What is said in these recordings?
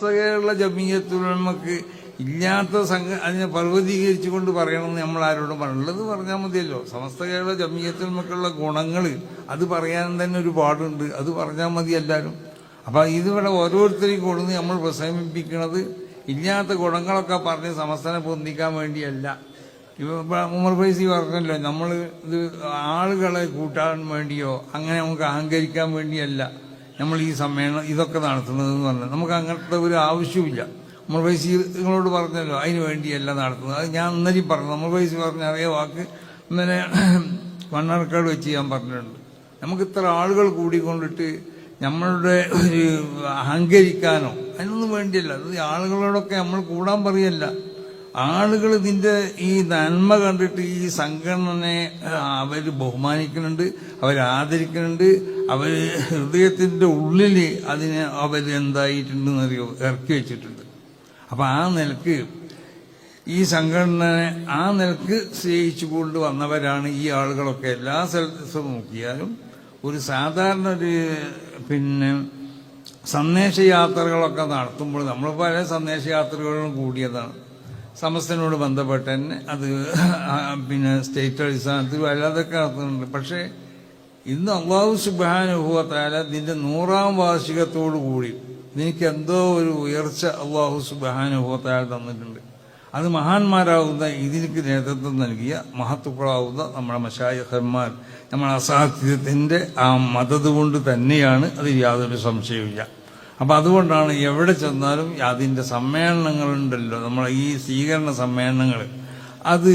കേരള ജമീയത്തുലമക്ക് ഇല്ലാത്ത സംഘ അതിനെ പർവതീകരിച്ചുകൊണ്ട് പറയണമെന്ന് നമ്മൾ ആരോടും പറയുള്ളത് പറഞ്ഞാൽ മതിയല്ലോ. സമസ്ത കേരള ജമീയത്തുലമക്കുള്ള ഗുണങ്ങൾ അത് പറയാൻ തന്നെ ഒരു പാടുണ്ട് അത് പറഞ്ഞാൽ മതി എല്ലാവരും അപ്പൊ ഇതിവിടെ ഓരോരുത്തരെയും കൊടുന്ന് നമ്മൾ പ്രസമിപ്പിക്കുന്നത് ഇല്ലാത്ത ഗുണങ്ങളൊക്കെ പറഞ്ഞ് സമസ്തനെ പൊന്തിക്കാൻ വേണ്ടിയല്ല. ഉമർ ഫൈസി പറഞ്ഞല്ലോ നമ്മൾ ഇത് ആളുകളെ കൂട്ടാൻ വേണ്ടിയോ അങ്ങനെ നമുക്ക് അഹങ്കരിക്കാൻ വേണ്ടിയല്ല. നമ്മൾ ഈ സമ്മേളനം ഇതൊക്കെ നടത്തുന്നതെന്ന് പറഞ്ഞാൽ നമുക്ക് അങ്ങനത്തെ ഒരു ആവശ്യമില്ല നമ്മൾ വൈസി നിങ്ങളോട് പറഞ്ഞല്ലോ അതിന് വേണ്ടിയല്ല നടത്തുന്നത്. അത് ഞാൻ ഇന്നലെ പറഞ്ഞു. നമ്മൾ വൈസി പറഞ്ഞ അതേ വാക്ക് ഇന്നലെ മണ്ണാർക്കാട് വെച്ച് ഞാൻ പറഞ്ഞിട്ടുണ്ട്. നമുക്ക് ഇത്ര ആളുകൾ കൂടിക്കൊണ്ടിട്ട് നമ്മളുടെ ഒരു അഹങ്കരിക്കാനോ അതിനൊന്നും വേണ്ടിയല്ല. ആളുകളോടൊക്കെ നമ്മൾ കൂടാൻ പറയല്ല. ആളുകൾ ഇതിന്റെ ഈ നന്മ കണ്ടിട്ട് ഈ സംഘടനയെ അവർ ബഹുമാനിക്കുന്നുണ്ട് അവർ ആദരിക്കുന്നുണ്ട് അവർ ഹൃദയത്തിന്റെ ഉള്ളിൽ അതിനെ അവർ എന്തായിട്ടുണ്ടെന്ന് അറിയോ ഇറക്കി വെച്ചിട്ടുണ്ട്. അപ്പൊ ആ നിലയ്ക്ക് ഈ സംഘടനയെ ആ നിലയ്ക്ക് സ്നേഹിച്ചുകൊണ്ട് വന്നവരാണ് ഈ ആളുകളൊക്കെ. എല്ലാ സ്ഥലത്തും നോക്കിയാലും ഒരു സാധാരണ ഒരു പിന്നെ സന്ദേശയാത്രകളൊക്കെ നടത്തുമ്പോൾ നമ്മൾ പല സന്ദേശയാത്രകളും കൂടിയതാണ്. സമസ്തനോട് ബന്ധപ്പെട്ട് തന്നെ അത് പിന്നെ സ്റ്റേറ്റ് അടിസ്ഥാനത്തിലും അല്ലാതൊക്കെ നടത്തുന്നുണ്ട്. പക്ഷേ ഇന്ന് അള്ളാഹു സുബാനുഭവത്താല നിന്റെ നൂറാം വാർഷികത്തോടു കൂടി നിനക്ക് എന്തോ ഒരു ഉയർച്ച അള്ളാഹു സുബാനുഭവത്താല തന്നിട്ടുണ്ട്. അത് മഹാന്മാരാകുന്ന ഇതിനിക്ക് നേതൃത്വം നൽകിയ മഹത്വക്കളാവുന്ന നമ്മുടെ മഷായഹന്മാർ നമ്മുടെ അസാധ്യത്തിന്റെ ആ മതത് കൊണ്ട് തന്നെയാണ് അത് യാതൊരു സംശയവുമില്ല. അപ്പൊ അതുകൊണ്ടാണ് എവിടെ ചെന്നാലും അതിന്റെ സമ്മേളനങ്ങളുണ്ടല്ലോ. നമ്മളെ ഈ സ്വീകരണ സമ്മേളനങ്ങൾ അത്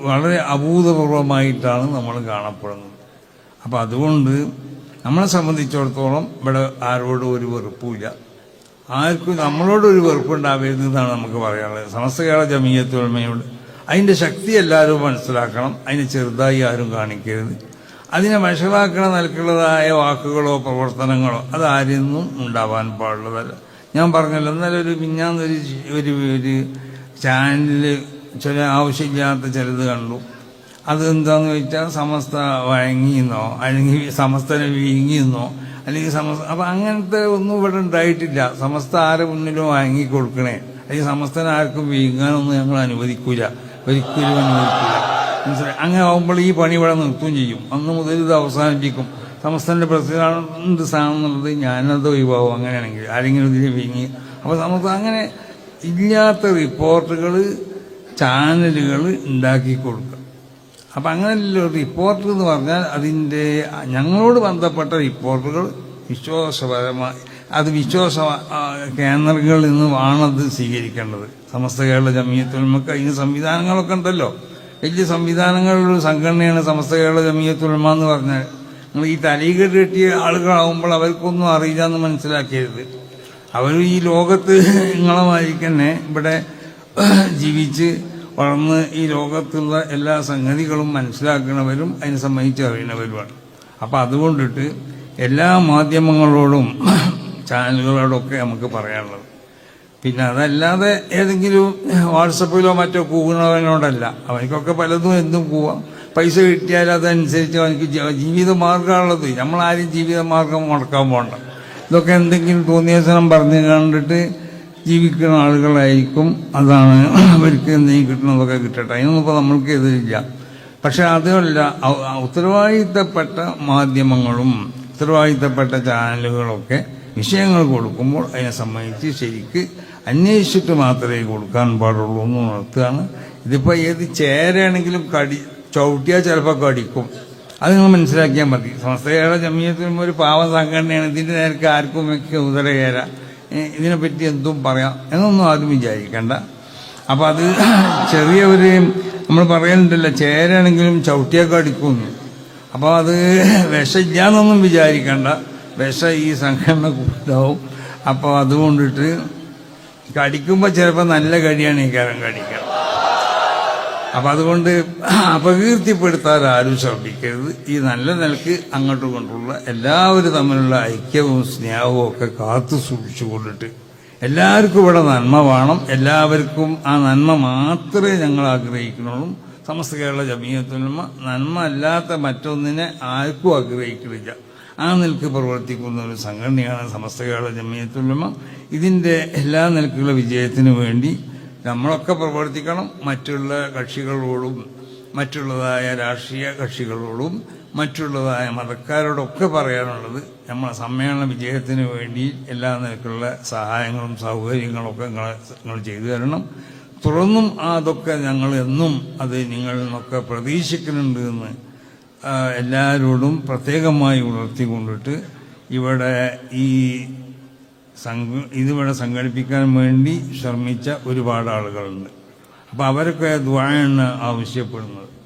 വളരെ അഭൂതപൂർവമായിട്ടാണ് നമ്മൾ കാണപ്പെടുന്നത്. അപ്പൊ അതുകൊണ്ട് നമ്മളെ സംബന്ധിച്ചിടത്തോളം ഇവിടെ ആരോടും ഒരു വെറുപ്പുമില്ല. ആർക്കും നമ്മളോട് ഒരു വെറുപ്പുണ്ടാവരുതെന്നാണ് നമുക്ക് പറയാനുള്ളത്. സമസ്ത കേരള ജമീയത്തോൾമയോട് അതിന്റെ ശക്തി എല്ലാവരും മനസ്സിലാക്കണം. അതിനെ ചെറുതായി ആരും കാണിക്കരുത്. അതിനെ വഷളാക്കണ നിലക്കുള്ളതായ വാക്കുകളോ പ്രവർത്തനങ്ങളോ അതാരിന്നും ഉണ്ടാവാൻ പാടുള്ളതല്ല. ഞാൻ പറഞ്ഞല്ലോ എന്നാലും ഒരു മിഞ്ഞാന്നൊരു ഒരു ഒരു ചാനലിൽ ചില ആവശ്യമില്ലാത്ത ചിലത് കണ്ടു. അതെന്താന്ന് വെച്ചാൽ സമസ്ത വഴങ്ങിയെന്നോ അല്ലെങ്കിൽ സമസ്തനെ വീങ്ങിയെന്നോ അല്ലെങ്കിൽ സമസ്ത അപ്പൊ അങ്ങനത്തെ ഒന്നും ഇവിടെ ഉണ്ടായിട്ടില്ല. സമസ്ത ആരെ മുന്നിലും വാങ്ങി കൊടുക്കണേ? അല്ലെങ്കിൽ സമസ്തനാർക്കും വീങ്ങാനൊന്നും ഞങ്ങൾ അനുവദിക്കൂല. ഒരിക്കലും അനുവദിക്കൂല. മനസ്സിലായി? അങ്ങനെ ആവുമ്പോൾ ഈ പണി ഇവിടെ നിർത്തുകയും ചെയ്യും. അന്ന് മുതൽ ഇത് അവസാനിപ്പിക്കും. സമസ്തന്റെ പ്രസിഡന്റ് സ്ഥാനം എന്നുള്ളത് ഞാനത് ഒഴിവാകും അങ്ങനെയാണെങ്കിൽ. ആരെങ്കിലും ഇതിൽ വീങ്ങി അപ്പൊ സമസ്ത അങ്ങനെ ഇല്ലാത്ത റിപ്പോർട്ടുകൾ ചാനലുകൾ ഉണ്ടാക്കി കൊടുക്കുക അപ്പൊ അങ്ങനെ റിപ്പോർട്ടർ എന്ന് പറഞ്ഞാൽ അതിന്റെ ഞങ്ങളോട് ബന്ധപ്പെട്ട റിപ്പോർട്ടുകൾ വിശ്വാസപരമായി അത് വിശ്വാസ കേന്ദ്രങ്ങളിൽ നിന്ന് ആണത് സ്വീകരിക്കേണ്ടത്. സമസ്ത കേരള ജമീയത്തുൽമക്ക് അതിന് സംവിധാനങ്ങളൊക്കെ ഉണ്ടല്ലോ. വലിയ സംവിധാനങ്ങളുള്ള സംഘടനയാണ് സമസ്ത കേരള ജമീയത്തുൽമ എന്ന് പറഞ്ഞാൽ. നിങ്ങൾ ഈ തലീകെട്ട് കെട്ടിയ ആളുകളാവുമ്പോൾ അവർക്കൊന്നും അറിയില്ല എന്ന് മനസ്സിലാക്കരുത്. അവർ ഈ ലോകത്ത് നിങ്ങളെ തന്നെ ഇവിടെ ജീവിച്ച് വളർന്ന് ഈ ലോകത്തുള്ള എല്ലാ സംഗതികളും മനസ്സിലാക്കുന്നവരും അതിനെ സംബന്ധിച്ച് അറിയുന്നവരുമാണ് അപ്പൊ അതുകൊണ്ടിട്ട് എല്ലാ മാധ്യമങ്ങളോടും ചാനലുകളോടൊക്കെ നമുക്ക് പറയാനുള്ളത്. പിന്നെ അതല്ലാതെ ഏതെങ്കിലും വാട്സപ്പിലോ മറ്റോ കൂകുന്നവനോടല്ല അവനിക്കൊക്കെ പലതും എന്തും കൂവാം. പൈസ കിട്ടിയാൽ അതനുസരിച്ച് അവനക്ക് ജീവിത മാർഗമാണുള്ളത് നമ്മളാരും ജീവിത മാർഗം മുടക്കാൻ പോകണ്ട ഇതൊക്കെ എന്തെങ്കിലും തോന്നിയസനം പറഞ്ഞു കണ്ടിട്ട് ജീവിക്കുന്ന ആളുകളായിരിക്കും. അതാണ് അവർക്ക് എന്തെങ്കിലും കിട്ടുന്നതൊക്കെ കിട്ടട്ടെ. അതിനൊന്നും ഇപ്പോൾ നമ്മൾക്ക് എതിരില്ല. പക്ഷെ അതല്ല ഔ- ഉത്തരവാദിത്തപ്പെട്ട മാധ്യമങ്ങളും ഉത്തരവാദിത്തപ്പെട്ട ചാനലുകളൊക്കെ വിഷയങ്ങൾ കൊടുക്കുമ്പോൾ അതിനെ സംബന്ധിച്ച് ശരിക്ക് അന്വേഷിച്ചിട്ട് മാത്രമേ കൊടുക്കാൻ പാടുള്ളൂ എന്ന് ഉണർത്തുകയാണ്. ഇതിപ്പോൾ ഏത് ചേരാണെങ്കിലും കടി ചവിട്ടിയാൽ ചിലപ്പോൾ കടിക്കും. അത് നിങ്ങൾ മനസ്സിലാക്കിയാൽ മതി. സംസ്ഥയുടെ ജമീയത്തിലും ഒരു പാവ സംഘടനയാണ്. ഇതിന്റെ നേരത്തെ ആർക്കും ഒക്കെ ഉദരകേര. ഇതിനെപ്പറ്റി എന്തും പറയാം എന്നൊന്നും ആദ്യം വിചാരിക്കണ്ട. അപ്പം അത് ചെറിയ ഒരു നമ്മൾ പറയുന്നുണ്ടല്ലോ ചേരാണെങ്കിലും ചവിട്ടിയൊക്കെ അടിക്കുന്നു അപ്പോൾ അത് വിഷമില്ലാന്നൊന്നും വിചാരിക്കണ്ട. വിഷ ഈ സംഘടന കൂടുതലാവും അപ്പോൾ അതുകൊണ്ടിട്ട് കടിക്കുമ്പോ ചിലപ്പോ നല്ല കടിയാണ് ഈ കരം കടിക്കാം അപ്പൊ അതുകൊണ്ട് അപകീർത്തിപ്പെടുത്താൻ ആരും ശ്രദ്ധിക്കരുത് ഈ നല്ല നിലയ്ക്ക് അങ്ങോട്ട് കൊണ്ടുള്ള എല്ലാവരും തമ്മിലുള്ള ഐക്യവും സ്നേഹവും ഒക്കെ കാത്തു സൂക്ഷിച്ചു കൊണ്ടിട്ട് എല്ലാവർക്കും ഇവിടെ നന്മ വേണം. എല്ലാവർക്കും ആ നന്മ മാത്രമേ ഞങ്ങൾ ആഗ്രഹിക്കുന്നുള്ളൂ. സമസ്ത കേരള ജമീയത്തുലമ നന്മ അല്ലാത്ത മറ്റൊന്നിനെ ആർക്കും ആഗ്രഹിക്കുന്നില്ല. ആ നിലയ്ക്ക് പ്രവർത്തിക്കുന്ന ഒരു സംഘടനയാണ് സമസ്ത കേരള ജമിയത്തുലമ ഇതിന്റെ എല്ലാ നിലക്കുള്ള വിജയത്തിനു വേണ്ടി നമ്മളൊക്കെ പ്രവർത്തിക്കണം. മറ്റുള്ള കക്ഷികളോടും മറ്റുള്ളതായ രാഷ്ട്രീയ കക്ഷികളോടും മറ്റുള്ളതായ മതക്കാരോടൊക്കെ പറയാനുള്ളത് നമ്മളെ സമ്മേളന വിജയത്തിന് വേണ്ടി എല്ലാ നിലക്കുള്ള സഹായങ്ങളും സൗകര്യങ്ങളും ഒക്കെ നിങ്ങൾ ചെയ്തു തരണം. തുറന്നും അതൊക്കെ ഞങ്ങൾ എന്നും അത് നിങ്ങളിൽ നിന്നൊക്കെ പ്രതീക്ഷിക്കുന്നുണ്ട് എന്ന് എല്ലാവരോടും പ്രത്യേകമായി ഉണർത്തിക്കൊണ്ടിട്ട് ഇവിടെ ഈ സംഘ ഇതിവിടെ സംഘടിപ്പിക്കാൻ വേണ്ടി ശ്രമിച്ച ഒരുപാട് ആളുകളുണ്ട്. അപ്പോൾ അവരൊക്കെ ദ്വായാണ് ആവശ്യപ്പെടുന്നത്.